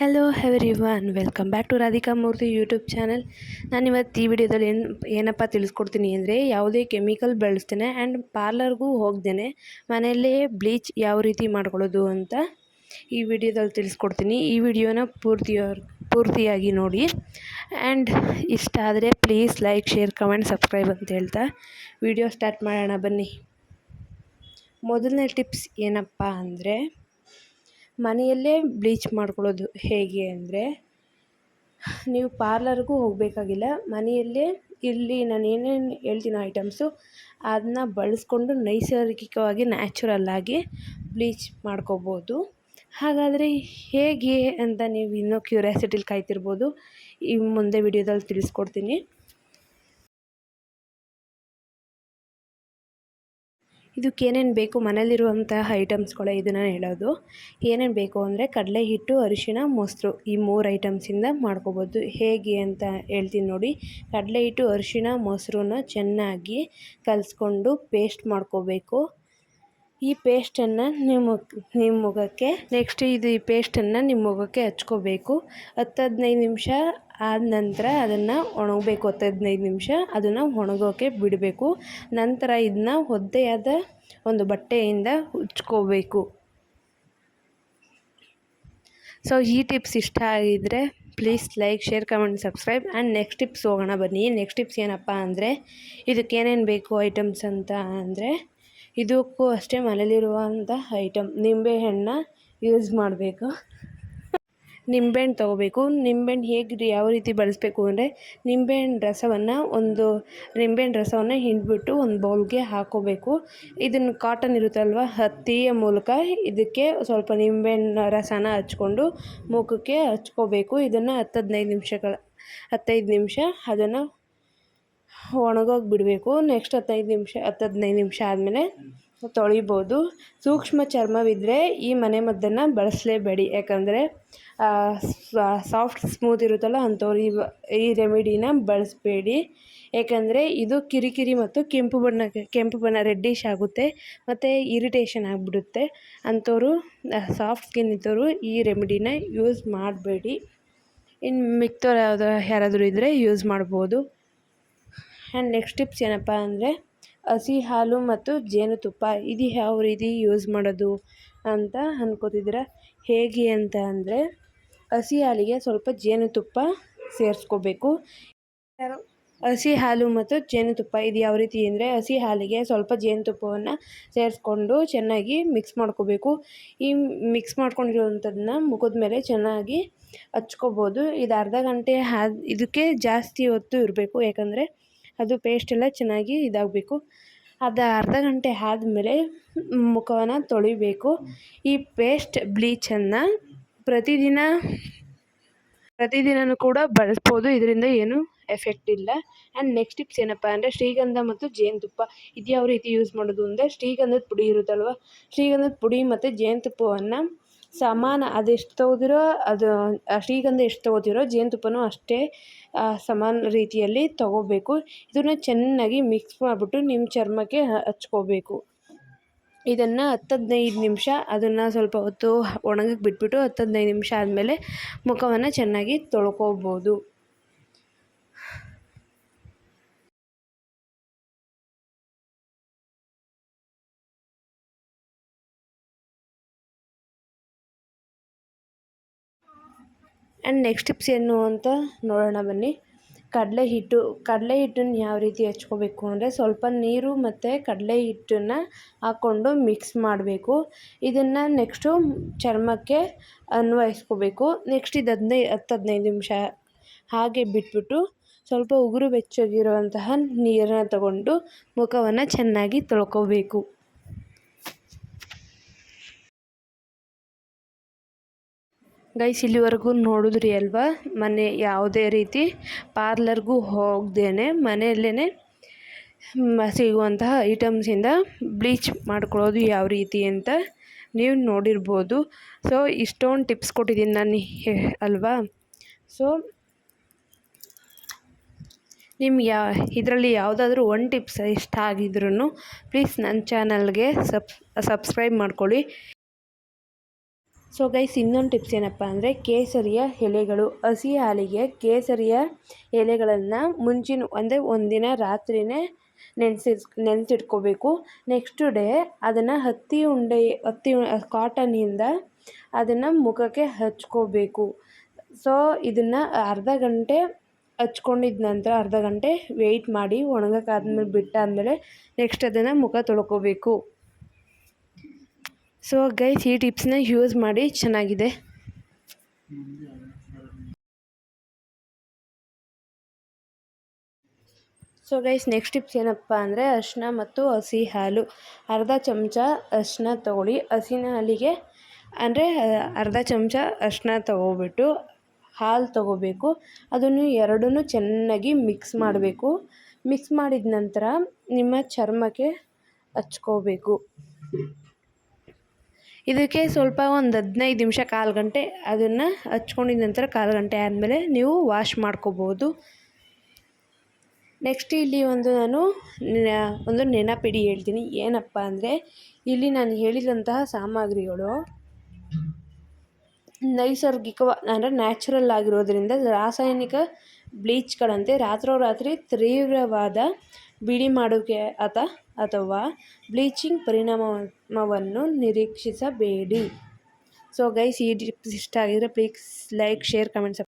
Hello everyone welcome back to Radhika Murthy YouTube channel ನಾನಿವತ್ತು ಈ ವಿಡಿಯೋದಲ್ಲಿ ಏನು, ಏನಪ್ಪ ತಿಳಿಸ್ಕೊಡ್ತೀನಿ ಅಂದರೆ ಯಾವುದೇ ಕೆಮಿಕಲ್ ಬಳಸ್ತೇನೆ ಆ್ಯಂಡ್ ಪಾರ್ಲರ್ಗೂ ಹೋಗ್ದೇನೆ ಮನೆಯಲ್ಲೇ ಬ್ಲೀಚ್ ಯಾವ ರೀತಿ ಮಾಡ್ಕೊಳ್ಳೋದು ಅಂತ ಈ ವಿಡಿಯೋದಲ್ಲಿ ತಿಳಿಸ್ಕೊಡ್ತೀನಿ. ಈ ವಿಡಿಯೋನ ಪೂರ್ತಿ ಪೂರ್ತಿಯಾಗಿ ನೋಡಿ. ಆ್ಯಂಡ್ ಇಷ್ಟ ಆದರೆ please like share comment subscribe ಅಂತ ಹೇಳ್ತಾ ವಿಡಿಯೋ ಸ್ಟಾರ್ಟ್ ಮಾಡೋಣ ಬನ್ನಿ. ಮೊದಲನೇ ಟಿಪ್ಸ್ ಏನಪ್ಪ ಅಂದರೆ ಮನೆಯಲ್ಲೇ ಬ್ಲೀಚ್ ಮಾಡ್ಕೊಳ್ಳೋದು ಹೇಗೆ ಅಂದರೆ, ನೀವು ಪಾರ್ಲರ್ಗೂ ಹೋಗಬೇಕಾಗಿಲ್ಲ, ಮನೆಯಲ್ಲೇ ಇಲ್ಲಿ ನಾನು ಏನೇನು ಹೇಳ್ತೀನೋ ಐಟಮ್ಸು ಅದನ್ನ ಬಳಸ್ಕೊಂಡು ನೈಸರ್ಗಿಕವಾಗಿ ನ್ಯಾಚುರಲ್ಲಾಗಿ ಬ್ಲೀಚ್ ಮಾಡ್ಕೋಬೋದು. ಹಾಗಾದರೆ ಹೇಗೆ ಅಂತ ನೀವು ಇನ್ನೂ ಕ್ಯೂರಿಯಾಸಿಟಿಲಿ ಕಾಯ್ತಿರ್ಬೋದು. ಈ ಮುಂದೆ ವಿಡಿಯೋದಲ್ಲಿ ತಿಳಿಸ್ಕೊಡ್ತೀನಿ. ಇದಕ್ಕೆ ಏನೇನು ಬೇಕು ಮನೇಲಿರುವಂತಹ ಐಟಮ್ಸ್ಗಳೇ ಇದನ್ನು ಹೇಳೋದು. ಏನೇನು ಬೇಕು ಅಂದರೆ ಕಡಲೆ ಹಿಟ್ಟು, ಅರಿಶಿಣ, ಮೊಸರು ಈ ಮೂರು ಐಟಮ್ಸಿಂದ ಮಾಡ್ಕೋಬೋದು. ಹೇಗೆ ಅಂತ ಹೇಳ್ತೀನಿ ನೋಡಿ. ಕಡಲೆ ಹಿಟ್ಟು, ಅರಿಶಿಣ, ಮೊಸರನ್ನ ಚೆನ್ನಾಗಿ ಕಲಸ್ಕೊಂಡು ಪೇಸ್ಟ್ ಮಾಡ್ಕೋಬೇಕು. ಈ ಪೇಸ್ಟನ್ನು ನಿಮ್ಮ ನಿಮ್ಮ ಮುಖಕ್ಕೆ ನೆಕ್ಸ್ಟ್ ಇದು ಈ ಪೇಸ್ಟನ್ನು ನಿಮ್ಮ ಮುಖಕ್ಕೆ ಹಚ್ಕೋಬೇಕು. ಹತ್ತು ಹದಿನೈದು ನಿಮಿಷ ಆದ ನಂತರ ಅದನ್ನು ಒಣಗಬೇಕು. ಹತ್ತು ಹದಿನೈದು ನಿಮಿಷ ಅದನ್ನು ಒಣಗೋಕೆ ಬಿಡಬೇಕು. ನಂತರ ಇದನ್ನ ಒದ್ದೆಯಾದ ಒಂದು ಬಟ್ಟೆಯಿಂದ ಉಚ್ಕೋಬೇಕು ಸೊ, ಈ ಟಿಪ್ಸ್ ಇಷ್ಟ ಆಗಿದ್ದರೆ please like, share, comment, subscribe and next tips ಹೋಗೋಣ ಬನ್ನಿ. ನೆಕ್ಸ್ಟ್ ಟಿಪ್ಸ್ ಏನಪ್ಪ ಅಂದರೆ, ಇದಕ್ಕೆ ಏನೇನು ಬೇಕು ಐಟಮ್ಸ್ ಅಂತ ಅಂದರೆ ಇದಕ್ಕೂ ಅಷ್ಟೇ ಮನೇಲಿರುವಂಥ ಐಟಮ್ ನಿಂಬೆಹಣ್ಣ ಯೂಸ್ ಮಾಡಬೇಕು. ನಿಂಬೆಹಣ್ಣು ತೊಗೋಬೇಕು. ನಿಂಬೆಹಣ್ಣು ಹೇಗೆ ಯಾವ ರೀತಿ ಬಳಸಬೇಕು ಅಂದರೆ ನಿಂಬೆಹಣ್ಣು ರಸವನ್ನು ಒಂದು ನಿಂಬೆಹಣ್ಣು ರಸವನ್ನು ಹಿಂಡಿಬಿಟ್ಟು ಒಂದು ಬೌಲ್ಗೆ ಹಾಕೋಬೇಕು. ಇದನ್ನು ಕಾಟನ್ ಇರುತ್ತಲ್ವ, ಹತ್ತಿಯ ಮೂಲಕ ಇದಕ್ಕೆ ಸ್ವಲ್ಪ ನಿಂಬೆಹಣ್ಣು ರಸನ ಹಚ್ಕೊಂಡು ಮುಖಕ್ಕೆ ಹಚ್ಕೋಬೇಕು. ಇದನ್ನು ಹತ್ತು ಹದಿನೈದು ನಿಮಿಷಗಳ, ಹತ್ತೈದು ನಿಮಿಷ ಅದನ್ನು ಒಣಗೋಗಿ ಬಿಡಬೇಕು ನೆಕ್ಸ್ಟ್ ಹತ್ತೈದು ನಿಮಿಷ, ಹತ್ತು ಹದಿನೈದು ನಿಮಿಷ ಆದಮೇಲೆ ತೊಳಿಬೋದು. ಸೂಕ್ಷ್ಮ ಚರ್ಮವಿದ್ದರೆ ಈ ಮನೆಮದ್ದನ್ನು ಬಳಸಲೇಬೇಡಿ. ಯಾಕಂದರೆ ಸಾಫ್ಟ್ ಸ್ಮೂತ್ ಇರುತ್ತಲ್ಲ ಅಂಥವ್ರು ಈ ಈ ರೆಮಿಡಿನ ಬಳಸಬೇಡಿ. ಏಕೆಂದರೆ ಇದು ಕಿರಿಕಿರಿ ಮತ್ತು ಕೆಂಪು ಬಣ್ಣ ಕೆಂಪು ಬಣ್ಣ ರೆಡ್ಡಿಶ್ ಆಗುತ್ತೆ ಮತ್ತು ಇರಿಟೇಷನ್ ಆಗಿಬಿಡುತ್ತೆ. ಅಂಥವ್ರು ಸಾಫ್ಟ್ ಸ್ಕಿನ್ ಇದ್ದವರು ಈ ರೆಮಿಡಿನ ಯೂಸ್ ಮಾಡಬೇಡಿ. ಇನ್ನು ಮಿಕ್ತವ್ರು ಯಾವುದೋ, ಯಾರಾದರೂ ಇದ್ದರೆ ಯೂಸ್ ಮಾಡ್ಬೋದು. ಆ್ಯಂಡ್ ನೆಕ್ಸ್ಟ್ ಟಿಪ್ಸ್ ಏನಪ್ಪ ಅಂದರೆ, ಹಸಿ ಹಾಲು ಮತ್ತು ಜೇನುತುಪ್ಪ, ಇದು ಯಾವ ರೀತಿ ಯೂಸ್ ಮಾಡೋದು ಅಂತ ಅಂದ್ಕೋತಿದ್ದೀರ ಹೇಗೆ ಅಂತ ಅಂದರೆ, ಹಸಿ ಹಾಲಿಗೆ ಸ್ವಲ್ಪ ಜೇನುತುಪ್ಪ ಸೇರಿಸ್ಕೋಬೇಕು. ಹಸಿ ಹಾಲು ಮತ್ತು ಜೇನುತುಪ್ಪ, ಇದು ಯಾವ ರೀತಿ ಅಂದರೆ, ಹಸಿ ಹಾಲಿಗೆ ಸ್ವಲ್ಪ ಜೇನುತುಪ್ಪವನ್ನು ಸೇರಿಸ್ಕೊಂಡು ಚೆನ್ನಾಗಿ ಮಿಕ್ಸ್ ಮಾಡ್ಕೋಬೇಕು. ಈ ಮಿಕ್ಸ್ ಮಾಡ್ಕೊಂಡಿರುವಂಥದ್ದನ್ನ ಮುಖದ ಮೇಲೆ ಚೆನ್ನಾಗಿ ಹಚ್ಕೋಬೋದು. ಇದು ಅರ್ಧ ಗಂಟೆ ಇದಕ್ಕೆ ಜಾಸ್ತಿ ಹೊತ್ತು ಇರಬೇಕು. ಯಾಕಂದರೆ ಅದು ಪೇಸ್ಟ್ ಎಲ್ಲ ಚೆನ್ನಾಗಿ ಇದಾಗಬೇಕು. ಅದು ಅರ್ಧ ಗಂಟೆ ಆದಮೇಲೆ ಮುಖವನ್ನು ತೊಳಿಬೇಕು. ಈ ಪೇಸ್ಟ್ ಬ್ಲೀಚನ್ನು ಪ್ರತಿದಿನ ಪ್ರತಿದಿನವೂ ಕೂಡ ಬಳಸ್ಬೋದು. ಇದರಿಂದ ಏನು ಎಫೆಕ್ಟ್ ಇಲ್ಲ. ಆ್ಯಂಡ್ ನೆಕ್ಸ್ಟ್ ಟಿಪ್ಸ್ ಏನಪ್ಪ ಅಂದರೆ ಶ್ರೀಗಂಧ ಮತ್ತು ಜೇನುತುಪ್ಪ. ಇದು ಯಾವ ರೀತಿ ಯೂಸ್ ಮಾಡೋದು ಅಂದರೆ ಶ್ರೀಗಂಧದ ಪುಡಿ ಇರುತ್ತಲ್ವ? ಶ್ರೀಗಂಧದ ಪುಡಿ ಮತ್ತು ಜೇನುತುಪ್ಪವನ್ನು ಸಮಾನ ಅದೆಷ್ಟು ತೊಗೋತಿರೋ ಅದು ಶ್ರೀಗಂಧ ಎಷ್ಟು ತೊಗೋತಿರೋ ಜೇನುತುಪ್ಪನೂ ಅಷ್ಟೇ ಸಮಾನ ರೀತಿಯಲ್ಲಿ ತೊಗೋಬೇಕು. ಇದನ್ನು ಚೆನ್ನಾಗಿ ಮಿಕ್ಸ್ ಮಾಡಿಬಿಟ್ಟು ನಿಮ್ಮ ಚರ್ಮಕ್ಕೆ ಹಚ್ಕೋಬೇಕು. ಇದನ್ನು ಹತ್ತು ಹದಿನೈದು ನಿಮಿಷ, ಅದನ್ನು ಸ್ವಲ್ಪ ಹೊತ್ತು ಒಣಗಕ್ಕೆ ಬಿಟ್ಬಿಟ್ಟು ಹತ್ತು ಹದಿನೈದು ನಿಮಿಷ ಆದಮೇಲೆ ಮುಖವನ್ನು ಚೆನ್ನಾಗಿ ತೊಳ್ಕೊಬೋದು. ಆ್ಯಂಡ್ ನೆಕ್ಸ್ಟ್ ಟಿಪ್ಸ್ ಏನು ಅಂತ ನೋಡೋಣ ಬನ್ನಿ. ಕಡಲೆ ಹಿಟ್ಟು, ಕಡಲೆ ಹಿಟ್ಟನ್ನು ಯಾವ ರೀತಿ ಹಚ್ಕೋಬೇಕು ಅಂದರೆ ಸ್ವಲ್ಪ ನೀರು ಮತ್ತು ಕಡಲೆ ಹಿಟ್ಟನ್ನು ಹಾಕ್ಕೊಂಡು ಮಿಕ್ಸ್ ಮಾಡಬೇಕು. ಇದನ್ನು ನೆಕ್ಸ್ಟು ಚರ್ಮಕ್ಕೆ ಅನ್ವಯಿಸ್ಕೋಬೇಕು. ನೆಕ್ಸ್ಟ್ ಇದು ಹದಿನೈದು ಹತ್ತು ಹದಿನೈದು ನಿಮಿಷ ಹಾಗೆ ಬಿಟ್ಬಿಟ್ಟು ಸ್ವಲ್ಪ ಉಗುರು ಬೆಚ್ಚಗಿರುವಂತಹ ನೀರನ್ನು ತಗೊಂಡು ಮುಖವನ್ನು ಚೆನ್ನಾಗಿ ತೊಳ್ಕೋಬೇಕು. ಗೈಸ್ ಇಲ್ಲಿವರೆಗೂ ನೋಡಿದ್ರಿ ಅಲ್ವಾ? ಮನೆ ಯಾವುದೇ ರೀತಿ ಪಾರ್ಲರ್ಗೂ ಹೋಗ್ದೇನೆ ಮನೆಯಲ್ಲೇ ಸಿಗುವಂತಹ ಐಟಮ್ಸಿಂದ ಬ್ಲೀಚ್ ಮಾಡ್ಕೊಳ್ಳೋದು ಯಾವ ರೀತಿ ಅಂತ ನೀವು ನೋಡಿರ್ಬೋದು. ಸೊ ಇಷ್ಟೊಂದು ಟಿಪ್ಸ್ ಕೊಟ್ಟಿದ್ದೀನಿ ನಾನು ಅಲ್ವಾ? ಸೊ ನಿಮ್ಗೆ ಯಾ, ಇದರಲ್ಲಿ ಯಾವುದಾದ್ರೂ ಒಂದು ಟಿಪ್ಸ್ ಇಷ್ಟ ಆಗಿದ್ರೂ ಪ್ಲೀಸ್ ನನ್ನ ಚಾನಲ್ಗೆ ಸಬ್ ಸಬ್ಸ್ಕ್ರೈಬ್ ಮಾಡ್ಕೊಳ್ಳಿ. ಸೊ ಗೈಸ್ ಇನ್ನೊಂದು ಟಿಪ್ಸ್ ಏನಪ್ಪ ಅಂದರೆ ಕೇಸರಿಯ ಎಲೆಗಳು. ಹಸಿ ಹಾಲಿಗೆ ಕೇಸರಿಯ ಎಲೆಗಳನ್ನು ಮುಂಚಿನ ಅಂದರೆ ಒಂದಿನ ರಾತ್ರಿಯೇ ನೆನೆಸಿಸ್ ನೆನೆಸಿಟ್ಕೋಬೇಕು. ನೆಕ್ಸ್ಟ್ ಡೇ ಅದನ್ನು ಹತ್ತಿ ಉಂಡೆ, ಹತ್ತಿ ಕಾಟನ್ನಿಂದ ಅದನ್ನು ಮುಖಕ್ಕೆ ಹಚ್ಕೋಬೇಕು. ಸೊ ಇದನ್ನು ಅರ್ಧ ಗಂಟೆ ಹಚ್ಕೊಂಡಿದ ನಂತರ ಅರ್ಧ ಗಂಟೆ ವೆಯ್ಟ್ ಮಾಡಿ ಒಣಗಕ್ಕಾದ್ಮೇಲೆ ಬಿಟ್ಟಾದಮೇಲೆ ನೆಕ್ಸ್ಟ್ ಅದನ್ನು ಮುಖ ತೊಳ್ಕೊಬೇಕು. ಸೊ ಗೈಸ್ ಈ ಟಿಪ್ಸ್ನ ಯೂಸ್ ಮಾಡಿ ಚೆನ್ನಾಗಿದೆ. ಸೊ ಗೈಸ್ ನೆಕ್ಸ್ಟ್ ಟಿಪ್ಸ್ ಏನಪ್ಪ ಅಂದರೆ ಅರಿಶಿನ ಮತ್ತು ಹಸಿ ಹಾಲು. ಅರ್ಧ ಚಮಚ ಅರಿಶಿನ ತೊಗೊಳ್ಳಿ. ಹಸಿನ ಹಾಲಿಗೆ ಅಂದರೆ ಅರ್ಧ ಚಮಚ ಅರಿಶಿನ ತಗೋಬಿಟ್ಟು ಹಾಲು ತಗೋಬೇಕು ಅದನ್ನು ಎರಡನ್ನೂ ಚೆನ್ನಾಗಿ ಮಿಕ್ಸ್ ಮಾಡಬೇಕು. ಮಿಕ್ಸ್ ಮಾಡಿದ ನಂತರ ನಿಮ್ಮ ಚರ್ಮಕ್ಕೆ ಹಚ್ಕೋಬೇಕು ಇದಕ್ಕೆ ಸ್ವಲ್ಪ ಒಂದು ಹದಿನೈದು ನಿಮಿಷ ಕಾಲು ಗಂಟೆ ಅದನ್ನು ಹಚ್ಕೊಂಡಿದ ನಂತರ ಕಾಲು ಗಂಟೆ ಆದಮೇಲೆ ನೀವು ವಾಶ್ ಮಾಡ್ಕೋಬೋದು. ನೆಕ್ಸ್ಟ್ ಇಲ್ಲಿ ಒಂದು ನಾನು ಒಂದು ನೆನಪಿಡಿ ಹೇಳ್ತೀನಿ. ಏನಪ್ಪ ಅಂದರೆ ಇಲ್ಲಿ ನಾನು ಹೇಳಿದಂತಹ ಸಾಮಗ್ರಿಗಳು ನೈಸರ್ಗಿಕ ಅಂದರೆ ನ್ಯಾಚುರಲ್ ಆಗಿರೋದರಿಂದ ರಾಸಾಯನಿಕ ಬ್ಲೀಚ್ಗಳಂತೆ ರಾತ್ರೋರಾತ್ರಿ ತೀವ್ರವಾದ ಬಿಳಿ ಮಾಡುವಿಕೆ ಅಥ ಅಥವಾ ಬ್ಲೀಚಿಂಗ್ ಪರಿಣಾಮವನ್ನು ನಿರೀಕ್ಷಿಸಬೇಡಿ. ಸೊ ಗೈಸ್ ಈ ಟಿಪ್ಸ್ ಇಷ್ಟ ಆಗಿದ್ರೆ ಪ್ಲೀಸ್ ಲೈಕ್ ಶೇರ್ ಕಮೆಂಟ್